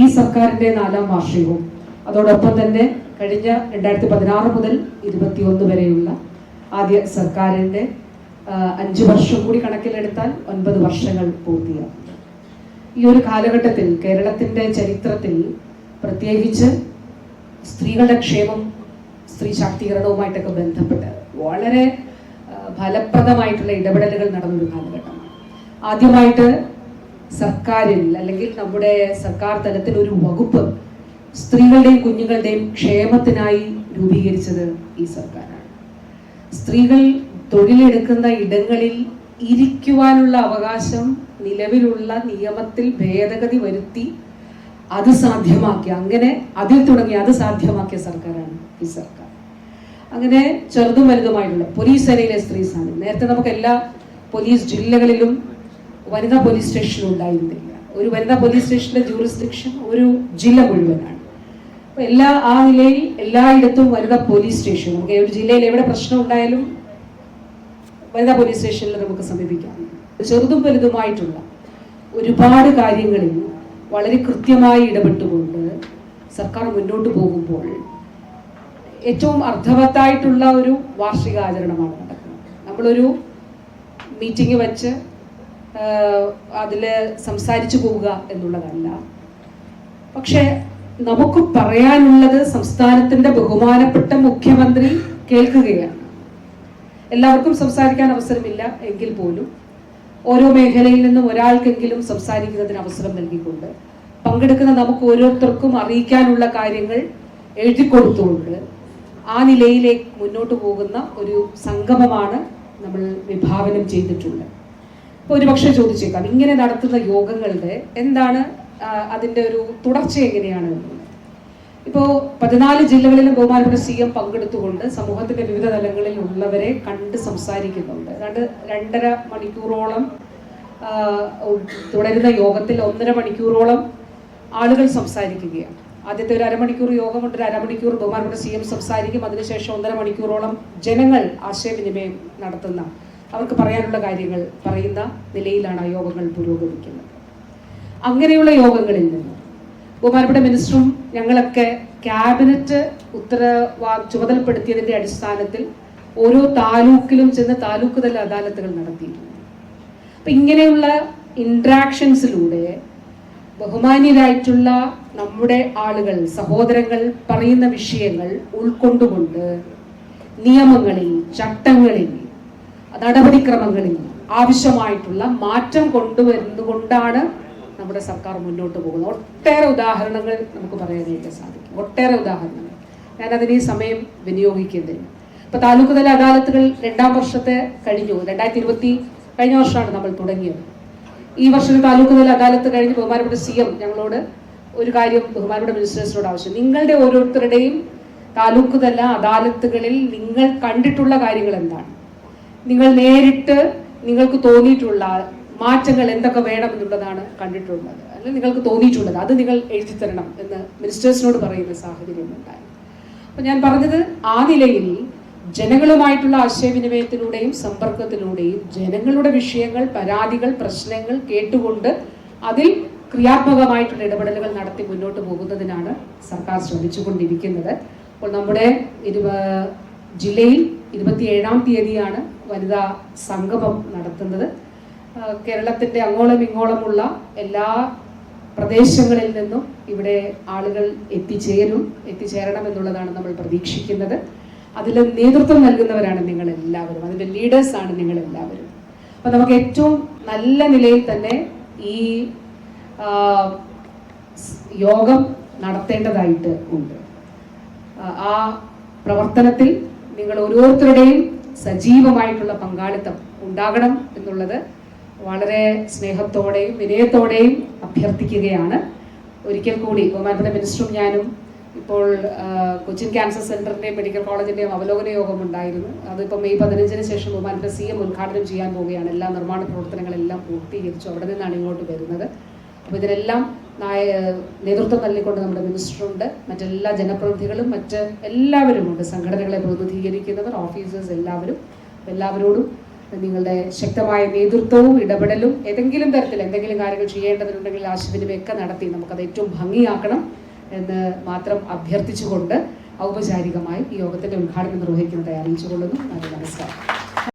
ഈ സർക്കാരിന്റെ നാലാം വാർഷികവും. അതോടൊപ്പം തന്നെ കഴിഞ്ഞ രണ്ടായിരത്തി പതിനാറ് മുതൽ ഇരുപത്തിയൊന്ന് വരെയുള്ള ആദ്യ സർക്കാരിന്റെ അഞ്ച് വർഷം കൂടി കണക്കിലെടുത്താൽ ഒൻപത് വർഷങ്ങൾ പൂർത്തിയാകും. ഈ ഒരു കാലഘട്ടത്തിൽ കേരളത്തിന്റെ ചരിത്രത്തിൽ പ്രത്യേകിച്ച് സ്ത്രീകളുടെ ക്ഷേമം സ്ത്രീ ശാക്തീകരണവുമായിട്ടൊക്കെ ബന്ധപ്പെട്ട് വളരെ ഫലപ്രദമായിട്ടുള്ള ഇടപെടലുകൾ നടന്നൊരു കാലഘട്ടമാണ്. ആദ്യമായിട്ട് സർക്കാരിൽ അല്ലെങ്കിൽ നമ്മുടെ സർക്കാർ തലത്തിൽ ഒരു വകുപ്പ് സ്ത്രീകളുടെയും കുഞ്ഞുങ്ങളുടെയും ക്ഷേമത്തിനായി രൂപീകരിച്ചത് ഈ സർക്കാരാണ്. സ്ത്രീകൾ തൊഴിലെടുക്കുന്ന ഇടങ്ങളിൽ ഇരിക്കുവാനുള്ള അവകാശം നിലവിലുള്ള നിയമത്തിൽ ഭേദഗതി വരുത്തി അത് സാധ്യമാക്കി. അങ്ങനെ അതിൽ തുടങ്ങി അത് സാധ്യമാക്കിയ സർക്കാരാണ് ഈ സർക്കാർ. അങ്ങനെ ചെറുതും വലുതുമായിട്ടുള്ള പോലീസ് സേനയിലെ സ്ത്രീ സ്ഥാനം. നേരത്തെ നമുക്ക് എല്ലാ പോലീസ് ജില്ലകളിലും വനിതാ പോലീസ് സ്റ്റേഷൻ ഉണ്ടായിരുന്നില്ല. ഒരു വനിതാ പോലീസ് സ്റ്റേഷന്റെ ജൂറിസ്ഡിക്ഷൻ ഒരു ജില്ല മുഴുവനാണ്. അപ്പൊ എല്ലാ ആ നിലയിൽ എല്ലായിടത്തും വനിതാ പോലീസ് സ്റ്റേഷൻ നമുക്ക് ഒരു ജില്ലയിൽ എവിടെ പ്രശ്നം ഉണ്ടായാലും വനിതാ പോലീസ് സ്റ്റേഷനിൽ നമുക്ക് സമീപിക്കാം. ചെറുതും വലുതുമായിട്ടുള്ള ഒരുപാട് കാര്യങ്ങളിൽ വളരെ കൃത്യമായി ഇടപെട്ടുകൊണ്ട് സർക്കാർ മുന്നോട്ട് പോകുമ്പോൾ ഏറ്റവും അർത്ഥവത്തായിട്ടുള്ള ഒരു വാർഷികാചരണമാണ് നടക്കുന്നത്. നമ്മളൊരു മീറ്റിംഗ് വെച്ച് അതിൽ സംസാരിച്ചു പോവുക എന്നുള്ളതല്ല. പക്ഷേ നമുക്ക് പറയാനുള്ളത് സംസ്ഥാനത്തിന്റെ ബഹുമാനപ്പെട്ട മുഖ്യമന്ത്രി കേൾക്കുകയാണ്. എല്ലാവർക്കും സംസാരിക്കാൻ അവസരമില്ല എങ്കിൽ പോലും. ഓരോ മേഖലയിൽ നിന്നും ഒരാൾക്കെങ്കിലും സംസാരിക്കുന്നതിന് അവസരം നൽകിക്കൊണ്ട് പങ്കെടുക്കുന്ന നമുക്ക് ഓരോരുത്തർക്കും അറിയിക്കാനുള്ള കാര്യങ്ങൾ എഴുതി കൊടുത്തുകൊണ്ട് ആ നിലയിലേക്ക് മുന്നോട്ട് പോകുന്ന ഒരു സംഗമമാണ് നമ്മൾ വിഭാവനം ചെയ്തിട്ടുള്ളത്. ഒരുപക്ഷെ ചോദിച്ചേക്കാം. ഇങ്ങനെ നടത്തുന്ന യോഗങ്ങളുടെ എന്താണ് അതിന്റെ ഒരു തുടർച്ച എങ്ങനെയാണ്? ഇപ്പോ ഇപ്പോൾ പതിനാല് ജില്ലകളിലും ഗോപാലപുരം സി എം പങ്കെടുത്തുകൊണ്ട് സമൂഹത്തിന്റെ വിവിധ തലങ്ങളിൽ ഉള്ളവരെ കണ്ട് സംസാരിക്കുന്നുണ്ട്. ഏതാണ്ട് രണ്ടര മണിക്കൂറോളം തുടരുന്ന യോഗത്തിൽ ഒന്നര മണിക്കൂറോളം ആളുകൾ സംസാരിക്കുകയാണ്. ആദ്യത്തെ ഒരു അരമണിക്കൂർ യോഗം കൊണ്ട് ഒരു അരമണിക്കൂർ ബഹുമാനപ്പെട്ട സി എം സംസാരിക്കും. അതിനുശേഷം ഒന്നര മണിക്കൂറോളം ജനങ്ങൾ ആശയവിനിമയം നടത്തുന്ന അവർക്ക് പറയാനുള്ള കാര്യങ്ങൾ പറയുന്ന നിലയിലാണ് ആ യോഗങ്ങൾ പുരോഗമിക്കുന്നത്. അങ്ങനെയുള്ള യോഗങ്ങളിൽ നിന്ന് ബഹുമാനപ്പെട്ട മിനിസ്റ്ററും ഞങ്ങളൊക്കെ ക്യാബിനറ്റ് ഉത്തരവാ ചുമതലപ്പെടുത്തിയതിന്റെ അടിസ്ഥാനത്തിൽ ഓരോ താലൂക്കിലും ചെന്ന് താലൂക്ക് തല അദാലത്തുകൾ നടത്തിയിരുന്നു അപ്പൊ ഇങ്ങനെയുള്ള ഇന്ററാക്ഷൻസിലൂടെ ബഹുമാന്യരായിട്ടുള്ള നമ്മുടെ ആളുകൾ സഹോദരങ്ങൾ പറയുന്ന വിഷയങ്ങൾ ഉൾക്കൊണ്ടുകൊണ്ട് നിയമങ്ങളിൽ ചട്ടങ്ങളിൽ നടപടിക്രമങ്ങളിൽ ആവശ്യമായിട്ടുള്ള മാറ്റം കൊണ്ടുവരുന്നതുകൊണ്ടാണ് നമ്മുടെ സർക്കാർ മുന്നോട്ട് പോകുന്നത്. ഒട്ടേറെ ഉദാഹരണങ്ങൾ നമുക്ക് പറയാനായിട്ട് സാധിക്കും. ഒട്ടേറെ ഉദാഹരണങ്ങൾ. ഞാനതിന് ഈ സമയം വിനിയോഗിക്കുന്നില്ല. ഇപ്പൊ താലൂക്ക് തല അദാലത്തുകൾ രണ്ടാം വർഷത്തെ കഴിഞ്ഞു. രണ്ടായിരത്തി ഇരുപത്തി കഴിഞ്ഞ വർഷമാണ് നമ്മൾ തുടങ്ങിയത്. ഈ വർഷത്തെ താലൂക്ക് തല അദാലത്ത് കഴിഞ്ഞ് ബഹുമാനപ്പെട്ട സി എം ഞങ്ങളോട് ഒരു കാര്യം ബഹുമാനപ്പെട്ട മിനിസ്റ്റേഴ്സിനോട് ആവശ്യം. നിങ്ങളുടെ ഓരോരുത്തരുടെയും താലൂക്ക് തല അദാലത്തുകളിൽ നിങ്ങൾ കണ്ടിട്ടുള്ള കാര്യങ്ങൾ എന്താണ്? നിങ്ങൾ നേരിട്ട് നിങ്ങൾക്ക് തോന്നിയിട്ടുള്ള മാറ്റങ്ങൾ എന്തൊക്കെ വേണമെന്നുള്ളതാണ് കണ്ടിട്ടുള്ളത്. അല്ലെങ്കിൽ നിങ്ങൾക്ക് തോന്നിയിട്ടുള്ളത്. അത് നിങ്ങൾ എഴുതി തരണം എന്ന് മിനിസ്റ്റേഴ്സിനോട് പറയുന്ന സാഹചര്യം ഉണ്ടായി. അപ്പൊ ഞാൻ പറഞ്ഞത് ആ നിലയിൽ ജനങ്ങളുമായിട്ടുള്ള ആശയവിനിമയത്തിലൂടെയും സമ്പർക്കത്തിലൂടെയും ജനങ്ങളുടെ വിഷയങ്ങൾ പരാതികൾ പ്രശ്നങ്ങൾ കേട്ടുകൊണ്ട് അതിൽ ക്രിയാത്മകമായിട്ടുള്ള ഇടപെടലുകൾ നടത്തി മുന്നോട്ട് പോകുന്നതിനാണ് സർക്കാർ ശ്രമിച്ചുകൊണ്ടിരിക്കുന്നത്. അപ്പോൾ നമ്മുടെ ഇരുപ ജില്ലയിൽ ഇരുപത്തിയേഴാം തീയതിയാണ് വനിതാ സംഗമം നടത്തുന്നത്. കേരളത്തിന്റെ അങ്ങോളം ഇങ്ങോളമുള്ള എല്ലാ പ്രദേശങ്ങളിൽ നിന്നും ഇവിടെ ആളുകൾ എത്തിച്ചേരും എത്തിച്ചേരണം എന്നുള്ളതാണ് നമ്മൾ പ്രതീക്ഷിക്കുന്നത്. അതിൽ നേതൃത്വം നൽകുന്നവരാണ് നിങ്ങൾ എല്ലാവരും അതിന്റെ ലീഡേഴ്സാണ് നിങ്ങൾ എല്ലാവരും അപ്പോൾ നമുക്ക് ഏറ്റവും നല്ല നിലയിൽ തന്നെ ഈ യോഗം നടത്തേണ്ടതായിട്ട് ഉണ്ട്. ആ പ്രവർത്തനത്തിൽ നിങ്ങൾ ഓരോരുത്തരുടെയും സജീവമായിട്ടുള്ള പങ്കാളിത്തം ഉണ്ടാകണം എന്നുള്ളത് വളരെ സ്നേഹത്തോടെയും വിനയത്തോടെയും അഭ്യർത്ഥിക്കുകയാണ്. ഒരിക്കൽ കൂടി ബഹുമാനപ്പെട്ട മിനിസ്റ്ററും ഞാനും ഇപ്പോൾ കൊച്ചിൻ ക്യാൻസർ സെന്ററിന്റെയും മെഡിക്കൽ കോളേജിന്റെയും അവലോകന യോഗം ഉണ്ടായിരുന്നു. അതിപ്പോൾ മെയ് പതിനഞ്ചിന് ശേഷം ബഹുമാനപ്പെട്ട സി എം ഉദ്ഘാടനം ചെയ്യാൻ പോവുകയാണ്. എല്ലാ നിർമ്മാണ പ്രവർത്തനങ്ങളെല്ലാം പൂർത്തീകരിച്ചു. അവിടെ നിന്നാണ് ഇങ്ങോട്ട് വരുന്നത്. അപ്പോൾ ഇതിനെല്ലാം നായ- നേതൃത്വം നൽകിക്കൊണ്ട് നമ്മുടെ മിനിസ്റ്ററുണ്ട്. മറ്റെല്ലാ ജനപ്രതിനിധികളും മറ്റ് എല്ലാവരുമുണ്ട്. സംഘടനകളെ പ്രതിനിധീകരിക്കുന്നവർ ഓഫീസേഴ്സ് എല്ലാവരും. എല്ലാവരോടും നിങ്ങളുടെ ശക്തമായ നേതൃത്വവും ഇടപെടലും ഏതെങ്കിലും തരത്തിൽ എന്തെങ്കിലും കാര്യങ്ങൾ ചെയ്യേണ്ടതുണ്ടെങ്കിൽ ആശയവിനിമയമൊക്കെ നടത്തി നമുക്കത് ഏറ്റവും ഭംഗിയാക്കണം എന്ന് മാത്രം അഭ്യർത്ഥിച്ചുകൊണ്ട് ഔപചാരികമായി ഈ യോഗത്തിന്റെ ഉദ്ഘാടനം നിർവഹിക്കുന്നതായി അറിയിച്ചുകൊള്ളുന്നു. നന്ദി നമസ്കാരം.